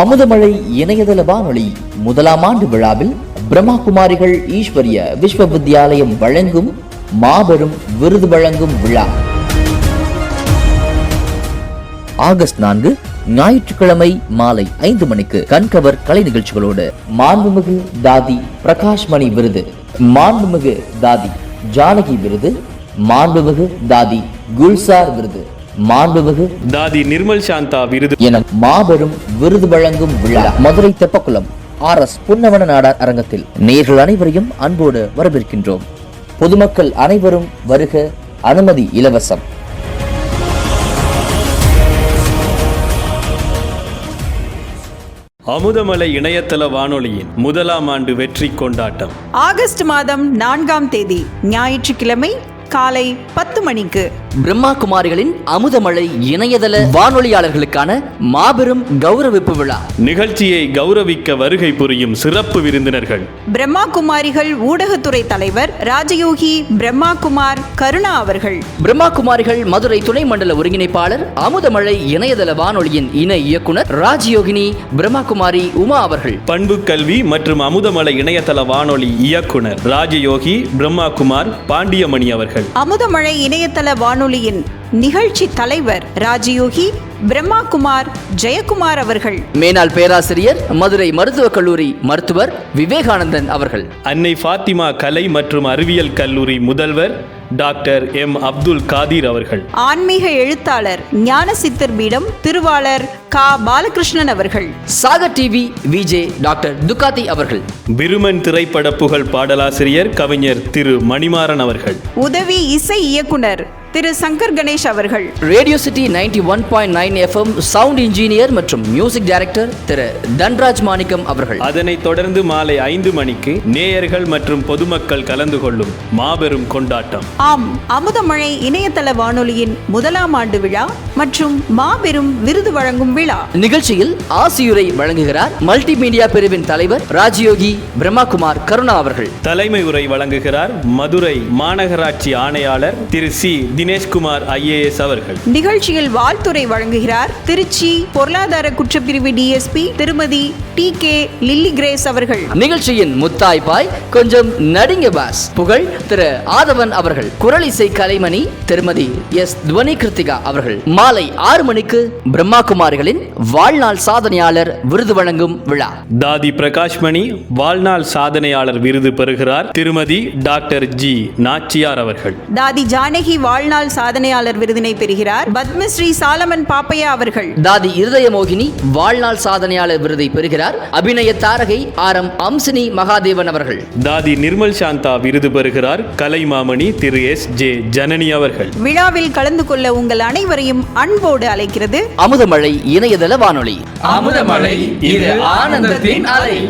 அமுதமழை இணையதள வானொலி முதலாம் ஆண்டு விழாவில் பிரம்மா குமாரிகள் ஈஸ்வரிய விஸ்வவித்யாலயம் வழங்கும் மாபெரும் விருது வழங்கும் விழா. ஆகஸ்ட் நான்கு ஞாயிற்றுக்கிழமை மாலை ஐந்து மணிக்கு கண்கவர் கலை நிகழ்ச்சிகளோடு மாண்புமிகு தாதி பிரகாஷ் மணி விருது மாண்புமிகு தாதி ஜானகி விருது மாண்புமிகு தாதி குல்சார் விருது. மாண்புமிகு தாதி நிர்மல் சாந்தா விருது. என மாபெரும் விருது வழங்கும் விழா. மதுரை தெப்பக்குளம் ஆர் எஸ் புன்னவன நாடார் அரங்கத்தில் நேர்கள் அனைவரையும் அன்போடு வரவேற்கின்றோம். பொதுமக்கள் அனைவரும் வருக அனுமதி இலவசம். அமுதமலை இணையதள வானொலியின் முதலாம் ஆண்டு வெற்றி கொண்டாட்டம். ஆகஸ்ட் மாதம் நான்காம் தேதி ஞாயிற்றுக்கிழமை காலை பத்து மணிக்கு. பிரம்மா குமாரிகளின் அமுதமழை இணையதள வானொலியாளர்களுக்கான மாபெரும் கௌரவிப்பு விழா. நிகழ்ச்சியை கௌரவிக்க வருகை புரியும் சிறப்பு விருந்தினர்கள். பிரம்மா குமாரிகள் ஊடகத்துறை தலைவர் ராஜயோகி பிரம்மா குமார் கருணா அவர்கள். பிரம்மா குமாரிகள் மதுரை துணை மண்டல ஒருங்கிணைப்பாளர் அமுதமழை இணையதள வானொலியின் இணை இயக்குனர் ராஜயோகினி பிரம்மா குமாரி உமா அவர்கள். பண்பு கல்வி மற்றும் அமுதமலை இணையதள வானொலி இயக்குனர் ராஜயோகி பிரம்மாகுமார் பாண்டியமணி அவர்கள். அமுதமழை இணையதள வானொலியின் நிகழ்ச்சி தலைவர் ராஜயோகி பிரம்மா குமார் ஜெயக்குமார் அவர்கள். மேனாள் பேராசிரியர் மதுரை மருத்துவக் கல்லூரி மருத்துவர் விவேகானந்தன் அவர்கள். அன்னை ஃபாத்திமா கலை மற்றும் அறிவியல் கல்லூரி முதல்வர் டாக்டர் எம். அப்துல் காதீர் அவர்கள். ஆன்மீக எழுத்தாளர் ஞானசித்தர் பீடம் திருவாளர் கா. பாலகிருஷ்ணன் அவர்கள். Sagar TV VJ doctor Thukkathi அவர்கள். விருமன் திரைப்பட புகழ் பாடலாசிரியர் கவிஞர் திரு. மணிமாறன் அவர்கள். உதவி இசை இயக்குனர் திரு. சங்கர் கணேஷ் அவர்கள். Radio city ninety one point nine FM sound engineer மற்றும் மியூசிக் டைரக்டர் திரு. தன்ராஜ் மாணிக்கம் அவர்கள். அதனைத் தொடர்ந்து மாலை ஐந்து மணிக்கு நேயர்கள் மற்றும் பொதுமக்கள் கலந்து கொள்ளும் மாபெரும் கொண்டாட்டம். ஆம் அமுதமழை இணையதள வானொலியின் முதலாம் ஆண்டு விழா மற்றும் மாபெரும் விருது வழங்கும் விழா. நிகழ்ச்சியில் ஆசியுரை வழங்குகிறார் மல்டிமீடியா பிரிவின் தலைவர் ராஜயோகி பிரம்மாகுமார் கருணா அவர்கள். தலைமை உரை வழங்குகிறார் மதுரை மாநகராட்சி ஆணையாளர் திரு சி தினேஷ்குமார் ஐஏஎஸ் அவர்கள். நிகழ்ச்சியில் வாழ்த்துரை வழங்குகிறார் திருச்சி பொருளாதார குற்றப்பிரிவு டிஎஸ்பி திருமதி டி கே லில்லி கிரேஸ் அவர்கள். நிகழ்ச்சியின் முத்தாய்ப்பாய் கொஞ்சம் நடிங்க பாஸ். புகழ் திரு ஆதவன் அவர்கள். குரலிசை கலைமணி திருமதி எஸ் துவனி கிருத்திகா அவர்கள். மாலை ஆறு மணிக்கு பிரம்மாகுமாரிகளின் வாழ்நாள் சாதனையாளர் விருது வழங்கும் விழா. தாதி பிரகாஷ்மணி வாழ்நாள் சாதனையாளர் விருது பெறுகிறார் திருமதி டாக்டர் ஜி நாச்சியார் அவர்கள். தாதி ஜானகி வாழ்நாள் சாதனையாளர் விருதினை பெறுகிறார் பத்மஸ்ரீ சாலமன் பாப்பையா அவர்கள். தாதி இருதயமோகினி வாழ்நாள் சாதனையாளர் விருதை பெறுகிறார் அபிநய தாரகை ஆர் எம் அம்சினி மகாதேவன் அவர்கள். தாதி நிர்மல் சாந்தா விருது பெறுகிறார் கலைமாமணி திரு எஸ் ஜே ஜனனி அவர்கள். விழாவில் கலந்து கொள்ள உங்கள் அனைவரையும் அன்போடு அழைக்கிறது. அமுதமழை இணையதள வானொலி. அமுதமழை இது ஆனந்தத்தின் அலை.